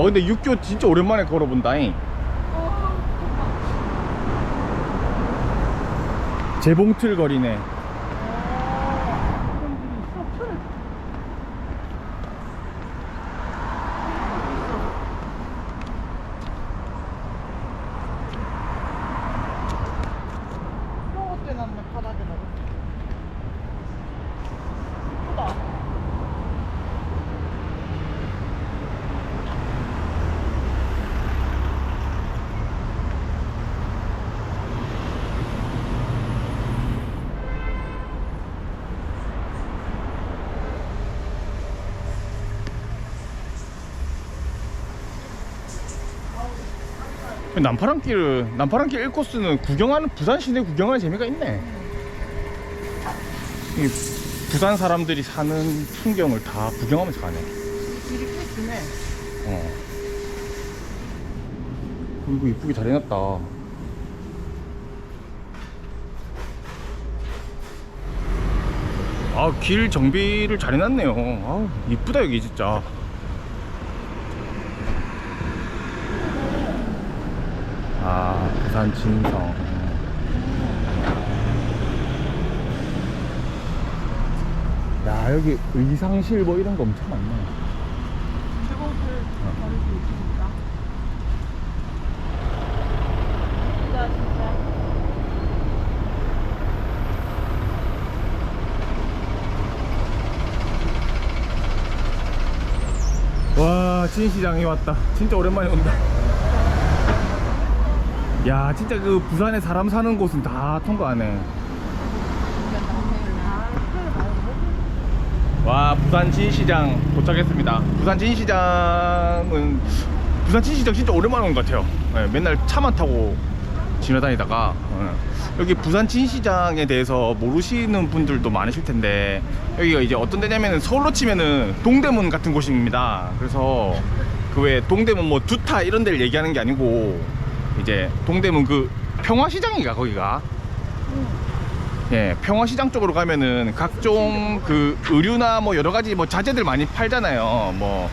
와 근데 육교 진짜 오랜만에 걸어본다잉. 재봉틀 거리네 이런 것 때문에 막 바닥에 넣어. 크다. 남파랑길 남파랑길 1코스는 구경하는 부산 시내 구경하는 재미가 있네 이 부산 사람들이 사는 풍경을 다 구경하면서 가네 길이 꽤 기네. 어. 이거 이쁘게 잘 해놨다. 아, 길 정비를 잘 해놨네요. 아, 이쁘다, 여기 진짜. 아, 부산 진성. 야, 여기 의상실 뭐 이런 거 엄청 많네. 즐거운들 다르게 있으니까. 진짜 진짜. 와 진시장에 왔다 진짜 오랜만에 온다 야 진짜 그 부산에 사람 사는 곳은 다 통과하네. 와 부산 진시장 도착했습니다. 부산 진시장은 부산 진시장 진짜 오랜만에 온 것 같아요. 네, 맨날 차만 타고 지나다니다가 어, 여기 부산 진시장에 대해서 모르시는 분들도 많으실 텐데 여기가 이제 어떤 데냐면은 서울로 치면은 동대문 같은 곳입니다. 그래서 그 왜 동대문 뭐 두타 이런 데를 얘기하는 게 아니고 이제 동대문 그 평화시장인가 거기가 예, 평화시장 쪽으로 가면은 각종 그 의류나 뭐 여러 가지 뭐 자재들 많이 팔잖아요. 뭐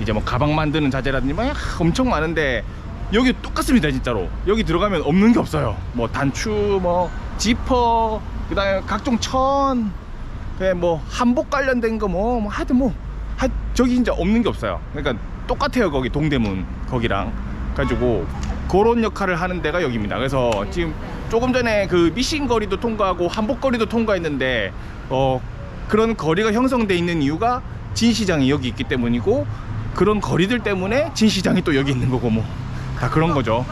이제 뭐 가방 만드는 자재라든지 막 엄청 많은데 여기 똑같습니다, 진짜로. 여기 들어가면 없는 게 없어요. 뭐 단추, 뭐 지퍼, 그다음에 각종 천, 그냥 뭐 한복 관련된 거 뭐, 뭐 하여튼 뭐 하, 저기 진짜 없는 게 없어요. 그러니까 똑같아요, 거기 동대문 거기랑 가지고 그런 역할을 하는 데가 여기입니다. 그래서 지금 조금 전에 그 미신 거리도 통과하고 한복 거리도 통과했는데 어 그런 거리가 형성돼 있는 이유가 진시장이 여기 있기 때문이고 그런 거리들 때문에 진시장이 또 여기 있는 거고 뭐 다 그런 거죠.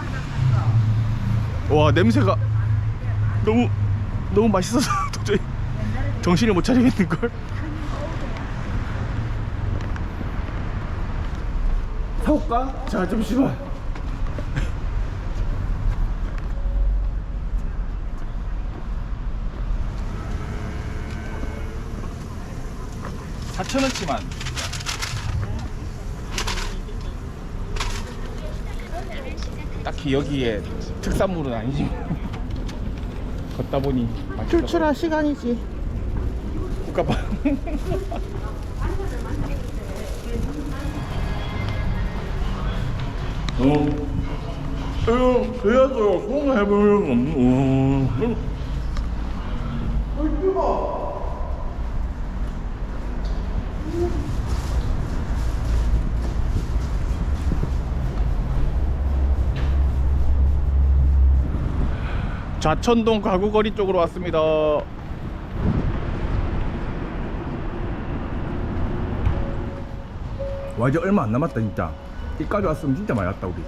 와 냄새가 너무 너무 맛있어서 도저히 정신을 못 차리겠는 걸. 사올까? 자 잠시만. 사천 원치만. 딱히 여기에 특산물은 아니지. 걷다 보니. 출출할 시간이지. 국가봐. 어. 콩 해보면 음. 좌천동 가구거리 쪽으로 왔습니다. 와 이제 얼마 안 남았다 진짜. 여기까지 왔으면 진짜 많이 왔다 우리.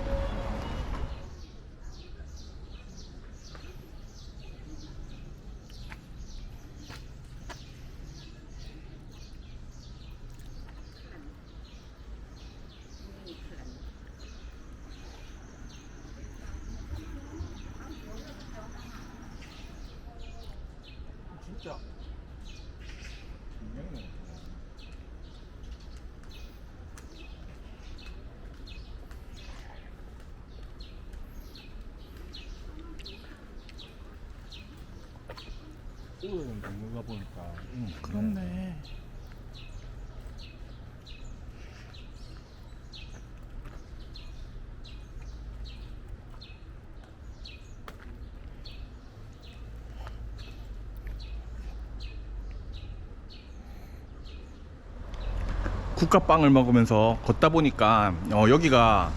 진짜. 오늘은 먹는가 보니까. 응, 그렇네. 국화빵을 먹으면서 걷다 보니까 어, 여기가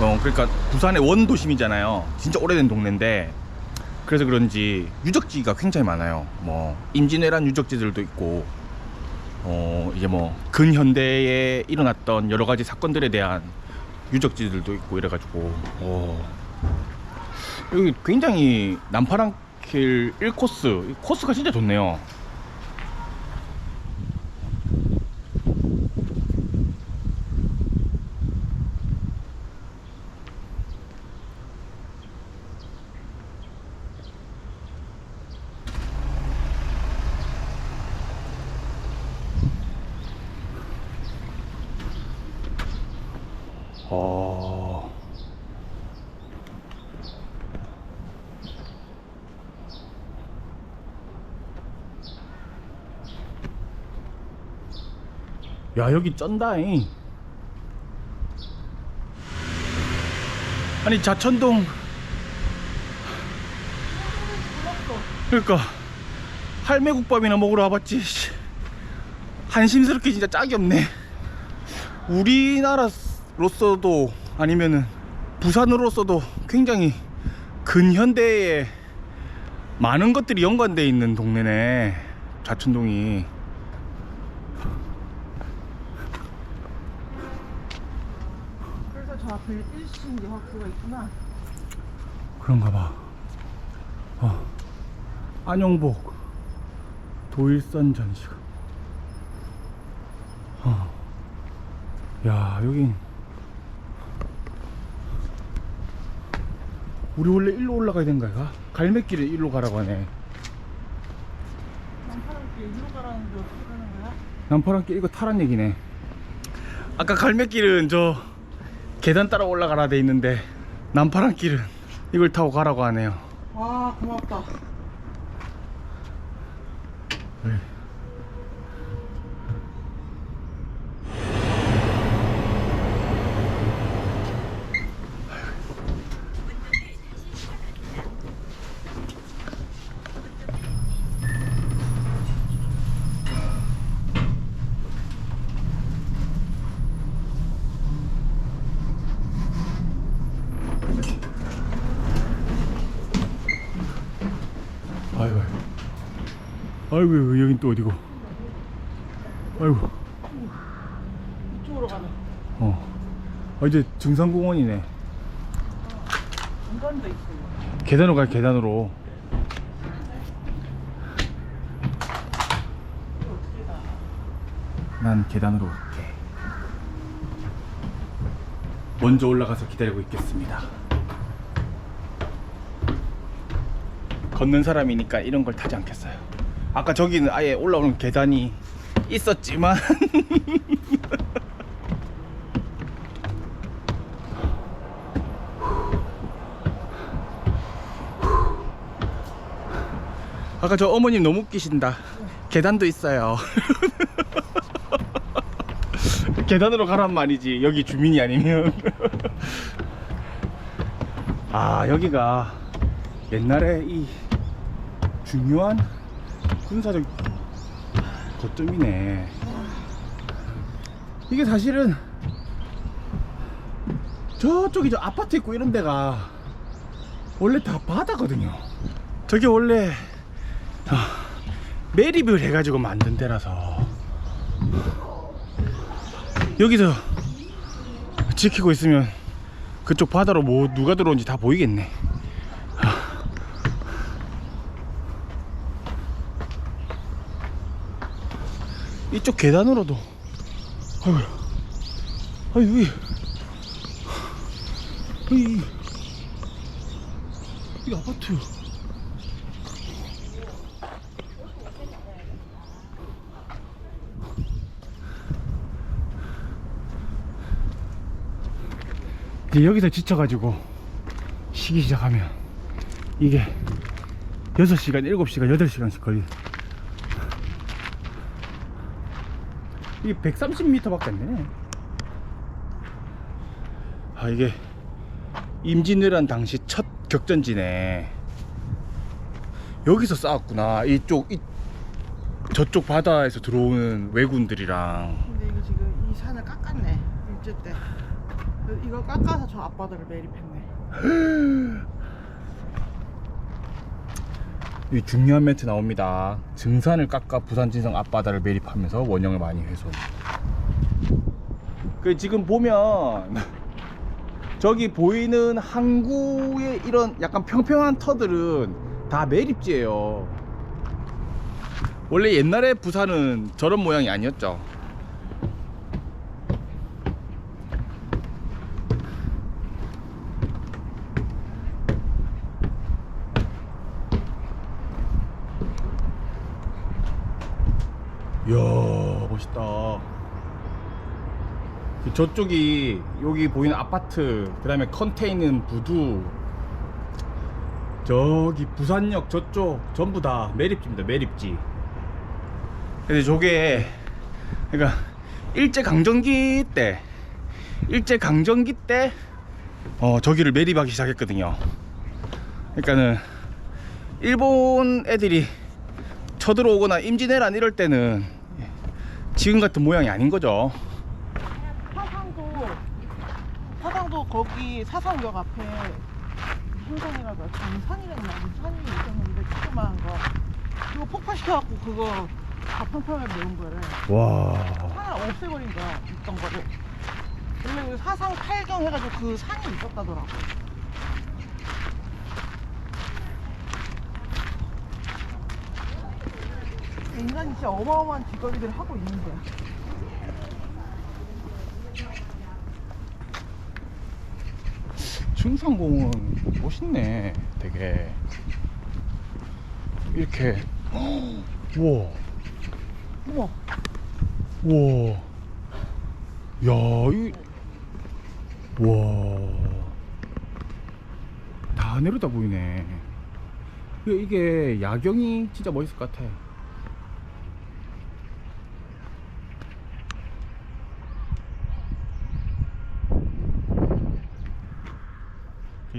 어, 그러니까 부산의 원도심이잖아요. 진짜 오래된 동네인데 그래서 그런지 유적지가 굉장히 많아요. 뭐 임진왜란 유적지들도 있고 어 이제 뭐 근현대에 일어났던 여러 가지 사건들에 대한 유적지들도 있고 이래가지고 어 여기 굉장히 남파랑길 1코스 이 코스가 진짜 좋네요. 어. 야 여기 쩐다잉 아니 자천동 그러니까 할매국밥이나 먹으러 와봤지 씨. 한심스럽게 진짜 짝이 없네 우리나라 로서도 아니면은 부산으로서도 굉장히 근현대에 많은 것들이 연관돼 있는 동네네 자천동이 그래서 저 앞에 일신기 학교가 있구나. 그런가 봐 어. 안영복 도일선 전시관 어. 야 여긴 우리 원래 일로 올라가야 되는 거야? 갈매길에 일로 가라고 하네 남파랑길 이리로 가라는데 어떻게 가는 거야? 남파랑길 이거 타란 얘기네 아까 갈매길은 저 계단 따라 올라가라 돼 있는데 남파랑길은 이걸 타고 가라고 하네요 아 고맙다. 네. 아이고 아이고 여긴 또 어디고? 아이고. 이쪽으로 가네. 어. 아, 이제 등산공원이네. 공간도 있어요. 계단으로 가 계단으로. 난 계단으로 갈게. 먼저 올라가서 기다리고 있겠습니다. 걷는 사람이니까 이런 걸 타지 않겠어요 아까 저기는 아예 올라오는 계단이 있었지만 아까 저 어머님 너무 웃기신다. 계단도 있어요. 계단으로 가란 말이지. 여기 주민이 아니면. 아, 여기가 옛날에 이 중요한 군사적 거점이네. 이게 사실은 저쪽이 저 아파트 있고 이런 데가 원래 다 바다거든요. 저게 원래 아, 매립을 해가지고 만든 데라서 여기서 지키고 있으면 그쪽 바다로 뭐 누가 들어온지 다 보이겠네. 이쪽 계단으로도. 아이고 아이 여기. 이, 이 아파트. 이제 여기서 지쳐가지고 쉬기 시작하면 이게 6시간, 7시간, 8시간씩 걸리 이게 130m 밖에 안 되네. 아 이게 임진왜란 당시 첫 격전지네. 여기서 싸웠구나. 이쪽 이, 저쪽 바다에서 들어오는 왜군들이랑. 근데 이거 지금 부산을 깎았네 일제 때. 이걸 깎아서 저 앞바다를 매립했네 이 중요한 멘트 나옵니다. 증산을 깎아 부산 진성 앞바다를 매립하면서 원형을 많이 훼손. 그 지금 보면 저기 보이는 항구의 이런 약간 평평한 터들은 다 매립지예요. 원래 옛날에 부산은 저런 모양이 아니었죠. 이야 멋있다. 그 저쪽이 여기 보이는 아파트 그 다음에 컨테이는 부두. 저기 부산역 저쪽 전부 다 매립지입니다 매립지. 근데 저게 그러니까 일제강점기 때 일제강점기 때 어, 저기를 매립하기 시작했거든요. 그러니까는 일본 애들이 쳐들어오거나 임진왜란 이럴 때는 지금 같은 모양이 아닌 거죠. 사상도 사상도 거기 사상역 앞에 무슨 산이라고 정산이랬나 산이 있었는데 조그마한 거 그거 폭파시켜갖고 그거 다 평평하게 메운 거를 와. 산을 없애버린 거야 있던 거를 원래 그 사상 8경 해가지고 그 산이 있었다더라고 인간이 진짜 어마어마한 직거리들을 하고 있는 거야 중산공은 멋있네. 되게 이렇게. 우와. 우와. 야, 이. 와. 다 내려다 보이네. 이게 야경이 진짜 멋있을 것 같아.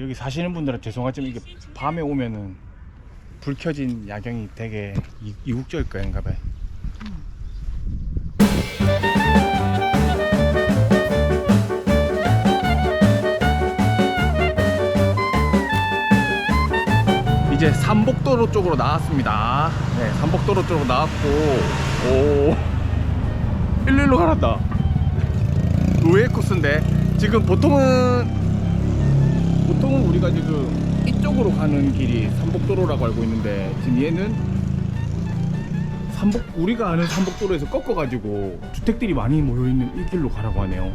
여기 사시는 분들은 죄송하지만 이게 밤에 오면은 불 켜진 야경이 되게 이- 이국적일 거인가 봐요. 이제 삼복도로 쪽으로 나왔습니다. 네, 삼복도로 쪽으로 나왔고, 오, 일로 일로 가란다. 의외의 코스인데, 지금 보통은, 보통은 우리가 지금 이쪽으로 가는 길이 삼복도로라고 알고 있는데, 지금 얘는 삼복, 우리가 아는 삼복도로에서 꺾어가지고 주택들이 많이 모여있는 이 길로 가라고 하네요.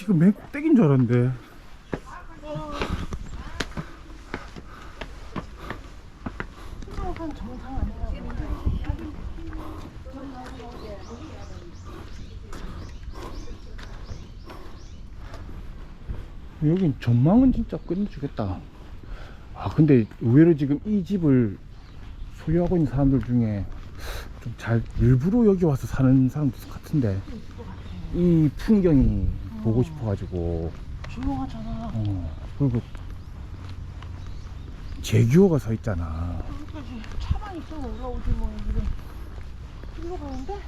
지금 맨 꼭대기인 줄 알았는데. 여긴 전망은 진짜 끝내주겠다. 아 근데 의외로 지금 이 집을 소유하고 있는 사람들 중에 좀 잘 일부러 여기 와서 사는 사람도 같은데. 이 풍경이 보고 싶어가지고. 조용하잖아. 어. 그리고 제규어가 서 있잖아. 여기까지 차만 있으면 올라오지 뭐 여기를 일로 가는데?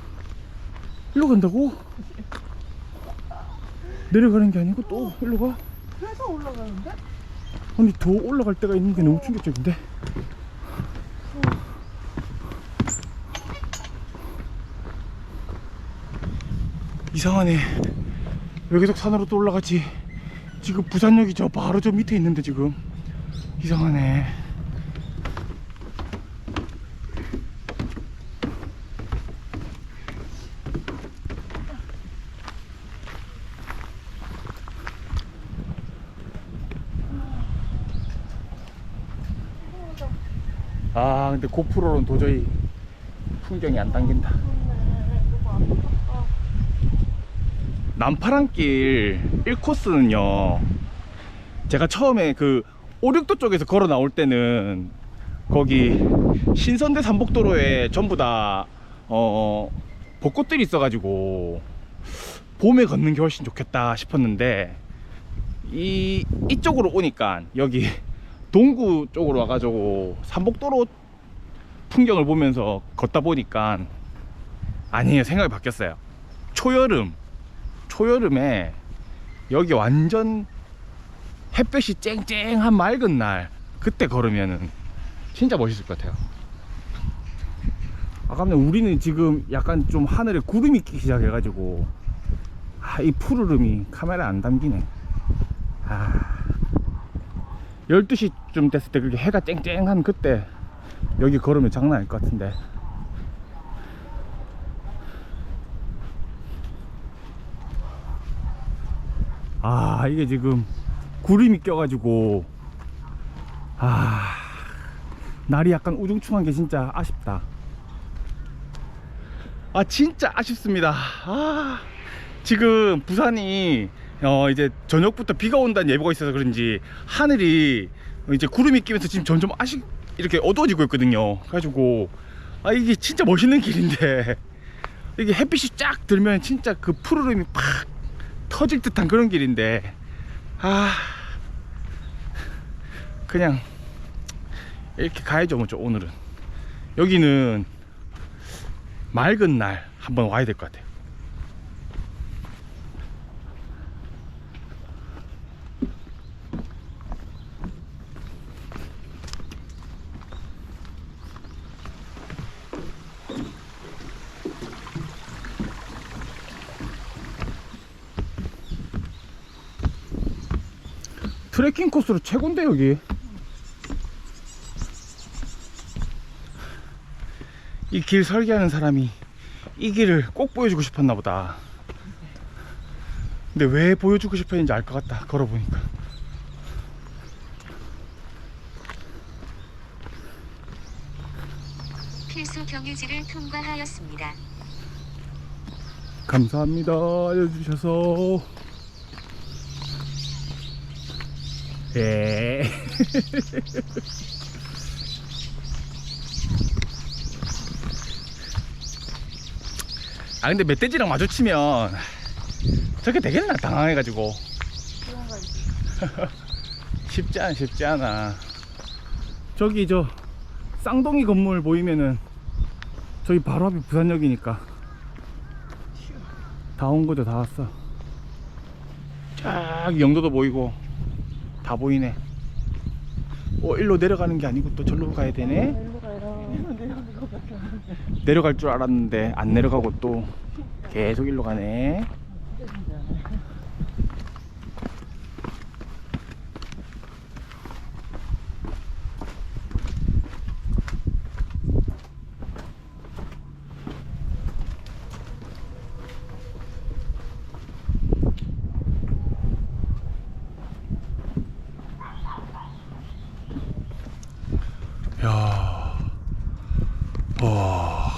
일로 간다고? 내려가는 게 아니고 또 일로 가? 그래서 올라가는데? 아니 더 올라갈 때가 있는 게 너무 충격적인데. 이상하네 왜 계속 산으로 또 올라가지? 지금 부산역이 저 바로 저 밑에 있는데 지금. 이상하네. 아 근데 고프로는 도저히 풍경이 안 당긴다 남파랑길 1코스는요 제가 처음에 그 오륙도 쪽에서 걸어 나올 때는 거기 신선대 삼복도로에 전부 다 어, 벚꽃들이 있어가지고 봄에 걷는 게 훨씬 좋겠다 싶었는데 이 이쪽으로 오니까 여기 동구 쪽으로 와가지고 삼복도로 풍경을 보면서 걷다 보니까 아니에요. 생각이 바뀌었어요. 초여름 초여름에 여기 완전 햇볕이 쨍쨍한 맑은 날 그때 걸으면은 진짜 멋있을 것 같아요. 아까는 우리는 지금 약간 좀 하늘에 구름이 끼기 시작해 가지고 아, 이 푸르름이 카메라에 안 담기네. 아 12시쯤 됐을 때 그게 해가 쨍쨍한 그때 여기 걸으면 장난 아닐 것 같은데 아 이게 지금 구름이 껴가지고. 아 날이 약간 우중충한 게 진짜 아쉽다. 아 진짜 아쉽습니다. 아 지금 부산이 어 이제 저녁부터 비가 온다는 예보가 있어서 그런지 하늘이 이제 구름이 끼면서 지금 점점 아쉽 이렇게 어두워지고 있거든요. 그래가지고 아 이게 진짜 멋있는 길인데. 이게 햇빛이 쫙 들면 진짜 그 푸르름이 팍 터질 듯한 그런 길인데 아 그냥 이렇게 가야죠 뭐죠 오늘은. 여기는 맑은 날 한번 와야 될 것 같아요 트레킹 코스로 최고인데 여기. 이 길 설계하는 사람이 이 길을 꼭 보여주고 싶었나 보다. 근데 왜 보여주고 싶었는지 알 것 같다 걸어보니까. 필수 경유지를 통과하였습니다. 감사합니다. 알려주셔서 예 아 근데 멧돼지랑 마주치면 저렇게 되겠나 당황해가지고. 쉽지 않아 쉽지 않아. 저기 저 쌍둥이 건물 보이면은 저기 바로 앞이 부산역이니까. 다 온 거죠 다 왔어. 쫙 영도도 보이고 다 보이네. 어 일로 내려가는 게 아니고 또 절로 가야 되네. 돼. 내려갈 줄 알았는데 안 내려가고 또 계속 일로 가네 야, 와.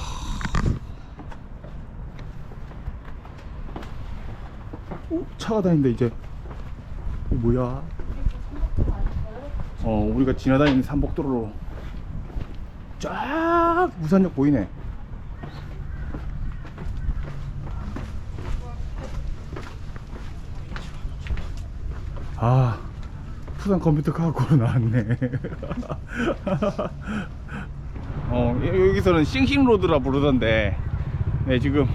어, 차가 다닌다 이제. 이거 뭐야? 어, 우리가 지나다니는 삼복도로로 쫙 부산역 보이네. 아, 부산 컴퓨터 과학고로 나왔네. 어, 여- 여기서는 싱싱로드라 부르던데, 네, 지금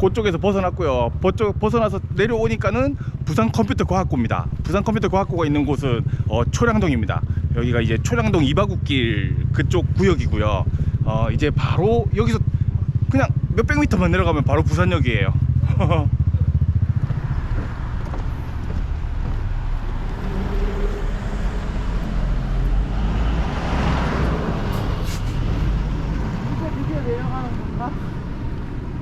그쪽에서 벗어났고요. 벗쪽, 벗어나서 내려오니까는 부산 컴퓨터 과학고입니다. 부산 컴퓨터 과학고가 있는 곳은 어, 초량동입니다. 여기가 이제 초량동 이바구길 그쪽 구역이고요. 어, 이제 바로 여기서 그냥 몇백 미터만 내려가면 바로 부산역이에요. 이제 드디어 내려가는 건가?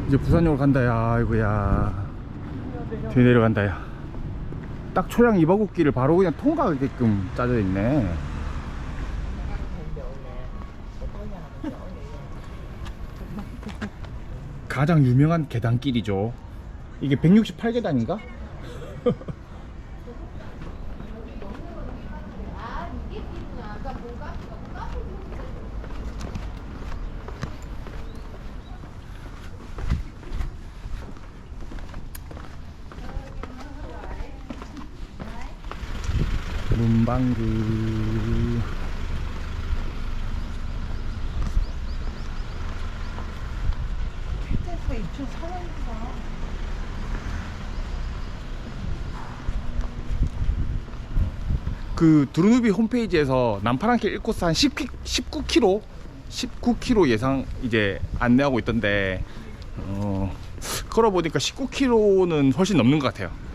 이제 부산역으로 간다 야 아이고야. 뒤에 내려간다 야딱 초량 이바구길을 바로 그냥 통과하게끔 짜져 있네 가장 유명한 계단길이죠 이게 168계단인가? 문방구 택배가 2,400원이다. 그 두루누비 홈페이지에서 남파랑길 1코스 한 10, 19km 19km 예상 이제 안내하고 있던데 어, 걸어보니까 19km는 훨씬 넘는 것 같아요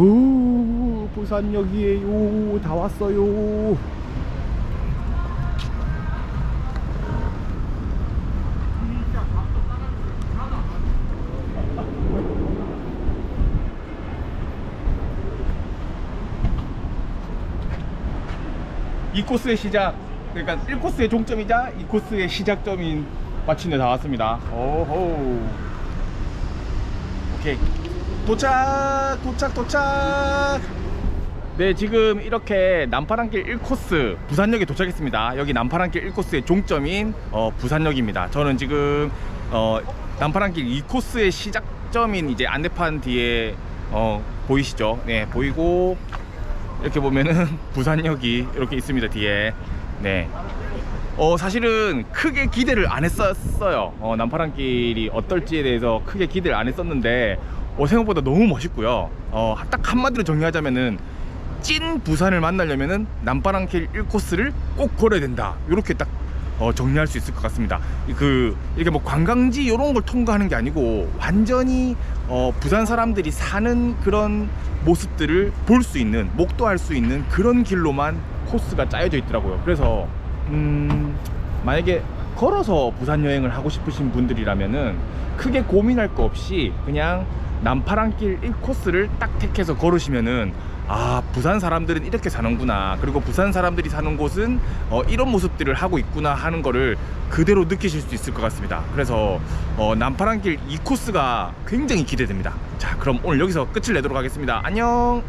오 부산역이에요 다 왔어요. 이 코스의 시작 그러니까 1코스의 종점이자 이 코스의 시작점인 마침내 다 왔습니다. 오호. 오케이 도착 도착 도착. 네 지금 이렇게 남파랑길 1코스 부산역에 도착했습니다. 여기 남파랑길 1코스의 종점인 어, 부산역입니다. 저는 지금 어, 남파랑길 2코스의 시작점인 이제 안내판 뒤에 어, 보이시죠? 네 보이고 이렇게 보면은 부산역이 이렇게 있습니다 뒤에. 네. 어 사실은 크게 기대를 안 했었어요. 어, 남파랑길이 어떨지에 대해서 크게 기대를 안 했었는데 어, 생각보다 너무 멋있고요. 어, 딱 한마디로 정리하자면은 찐 부산을 만나려면은 남파랑길 1코스를 꼭 걸어야 된다. 이렇게 딱 어, 정리할 수 있을 것 같습니다. 이그 이렇게 뭐 관광지 이런 걸 통과하는 게 아니고 완전히 어, 부산 사람들이 사는 그런 모습들을 볼 수 있는 목도할 수 있는 그런 길로만 코스가 짜여져 있더라고요. 그래서 음, 만약에 걸어서 부산 여행을 하고 싶으신 분들이라면은 크게 고민할 거 없이 그냥 남파랑길 1코스를 딱 택해서 걸으시면은 아 부산 사람들은 이렇게 사는구나. 그리고 부산 사람들이 사는 곳은 어, 이런 모습들을 하고 있구나 하는 거를 그대로 느끼실 수 있을 것 같습니다. 그래서 어, 남파랑길 2코스가 굉장히 기대됩니다. 자 그럼 오늘 여기서 끝을 내도록 하겠습니다. 안녕